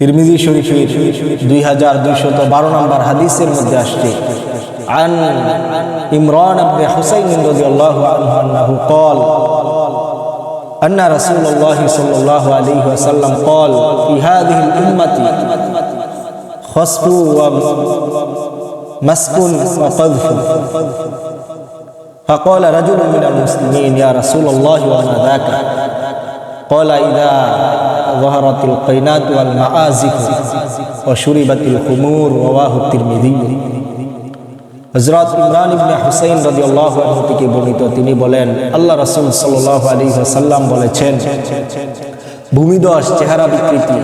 তিরমিজি শরীফের দুই হাজার দুইশত বারো নম্বর হাদিসের মধ্যে আসছে عن إمران بن حسين رضي الله عنه أنه قال أن رسول الله صلى الله عليه وسلم قال في هذه الأمة خصف ومسك وقذف فقال رجل من المسلمين يا رسول الله وما ذاك قال إذا ظهرت القينات والمآزف وشربت الخمور رواه الترمذي হজরত ইমরান ইবনে হুসাইন রাদিয়াল্লাহু আনহু থেকে বর্ণিত তিনি বলেন আল্লাহ রাসূল সাল্লাল্লাহু আলাইহি ওয়াসাল্লাম বলেছেন ভূমিদশ চেহারা বিকৃতি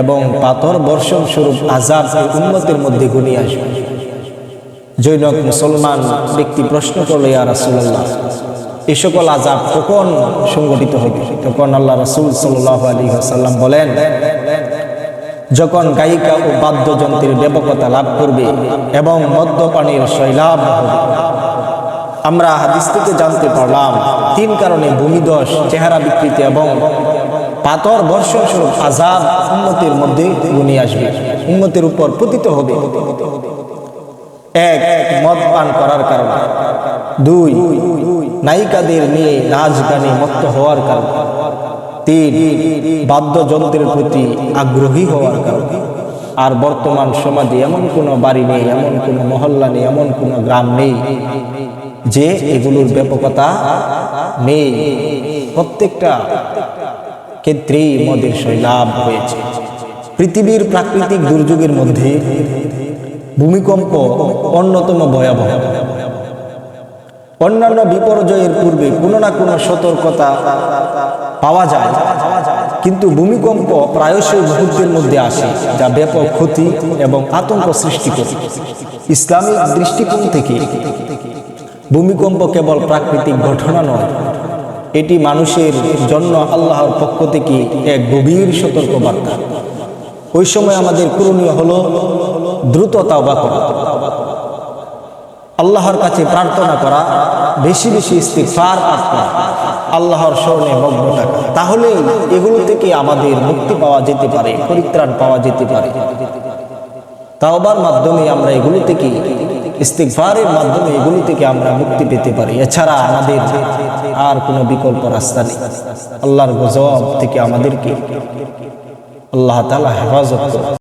এবং পাথর বর্ষণ স্বরূপ আজাব এই উম্মতের মধ্যে ঘনিয়ে আসবে জৈনক মুসলমান ব্যক্তি প্রশ্ন করলো ইয়া রাসূলুল্লাহ এই সকল আজাব কখন সংগঠিত হবে? তখন আল্লাহ রাসূল আলাইহি ওয়াসাল্লাম বলেন, যখন গায়িকা ও বাদ্যযন্ত্রের ব্যাপকতা লাভ করবে এবং মদ্যপানের শৈলাভ আমরা হাদিস থেকে জানতে পারলাম, তিন কারণে ভূমিদশ চেহারা বিকৃতি এবং পাথর বর্ষণ স্বরূপ আজাব উন্নতির মধ্যে গুনি আসবে উন্নতির উপর পতিত হবে। এক মদ পান করার কারণে। দুই নায়িকাদের নিয়ে নাচ গানে মত্ত হওয়ার কারণে তিন বাদ্যযন্ত্রের প্রতি আগ্রহী হওয়ার কারণে। আর বর্তমান সমাজে এমন কোনো বাড়ি নেই, এমন কোনো মহল্লা নেই, এমন কোনো গ্রাম নেই যে এগুলোর ব্যাপকতা নেই। প্রত্যেকটা ক্ষেত্রেই মদের শৈলাভ হয়েছে। পৃথিবীর প্রাকৃতিক দুর্যোগের মধ্যে ভূমিকম্প অন্যতম ভয়াবহ। অন্যান্য বিপর্যয়ের পূর্বে কোনো না কোনো সতর্কতা পাওয়া যায়। কিন্তু ভূমিকম্প প্রায়শই মুহূর্তের মধ্যে আসে, যা ব্যাপক ক্ষতি এবং আতঙ্ক সৃষ্টি করে। ইসলামিক দৃষ্টিকোণ থেকে ভূমিকম্প কেবল প্রাকৃতিক ঘটনা নয়, এটি মানুষের জন্য আল্লাহর পক্ষ থেকে এক গভীর সতর্কবার্তা। ওই সময় আমাদের করণীয় হলো দ্রুত তাওবা করা। আল্লাহর কাছে প্রার্থনা করা, বেশি বেশি ইস্তিফার পাঠ আল্লাহর স্মরণে মগ্ন থাকা। তাহলে এগুলো থেকে আমাদের মুক্তি পাওয়া যেতে পারে, পরিত্রাণ পাওয়া যেতে পারে। তাওবার মাধ্যমে আমরা এগুলো থেকে ইস্তিকফারের মাধ্যমে এগুলি থেকে আমরা মুক্তি পেতে পারি। এছাড়া আমাদের আর কোনো বিকল্প রাস্তা নেই। আল্লাহর গজব থেকে আমাদেরকে আল্লাহ তালা হেফাজত